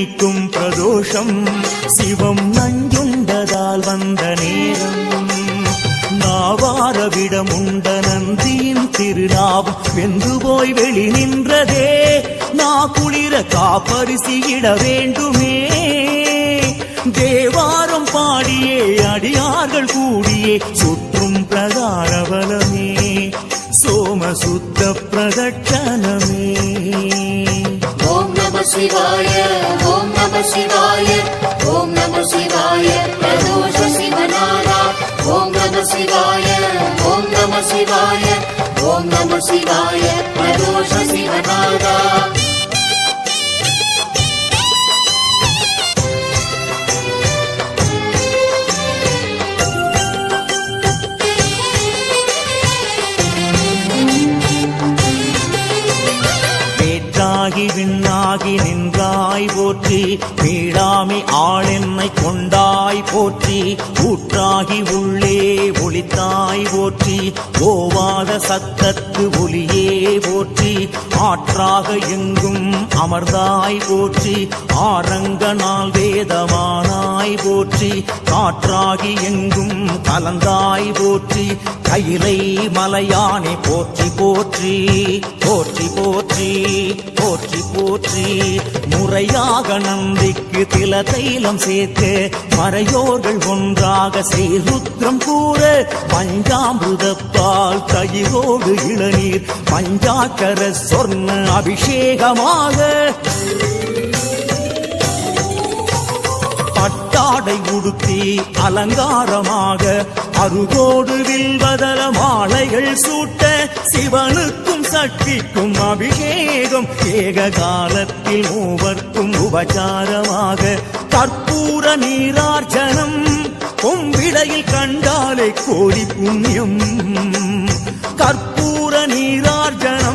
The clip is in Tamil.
நீக்கும் பிரதோஷம் சிவம் நஞ்சுண்டதால் வந்த நேரம். நாவாரவிடம் உண்ட நந்தியின் திருநாவம் வெந்து போய் வெளி நின்றதே. நா குளிர காப்பரிசியிட வேண்டுமே. தேவாரம் பாடியே அடியார்கள் கூடியே சுற்றும் பிரகார வலமே பிரதட்சணமே. ஓம் நம சிவாய. शिवाय ॐ नमः शिवाय प्रदोष शिवनादा ॐ नमः शिवाय ॐ नमः शिवाय ॐ नमः शिवाय प्रदोष शिवनादा ஆகி விண்ணாகி நின்றாய் போற்றி. வீடாமி ஆளென்னை கொண்டாய் போற்றி. ஊற்றாகி உள்ளே ஒளித்தாய் போற்றி. ஓவாத சத்தத்து ஒளியே போற்றி. ஆற்றாக எங்கும் அமர்ந்தாய் போற்றி. ஆரங்க நாள் வேதமா போற்றி காற்றாகி எங்கும் கலந்தாய் போற்றி கையிலை மலையானை போற்றி போற்றி போற்றி போற்றி போற்றி போற்றி. முறையாக நந்திக்கு தில தைலம் சேர்த்து மறையோர்கள் ஒன்றாக செய்ருத்ரம் கூற பஞ்சாமிருதப்பால் தயிரோடு இளநீர் பஞ்சாக்கர சொர்ண அபிஷேகமாக. ஆடை உடுத்தி அலங்காரமாக அருகோடு வில்வதல மாலைகள் சூட்ட சிவனுக்கும் சக்திக்கும் அபிஷேகம். ஏக காலத்தில் மூவர்க்கும் உபச்சாரமாக கற்பூர நீரார்ச்சனம் கொம்பிடையில் கண்டாலே கோடி புண்ணியம். கற்பூர நீரார்ச்சனம்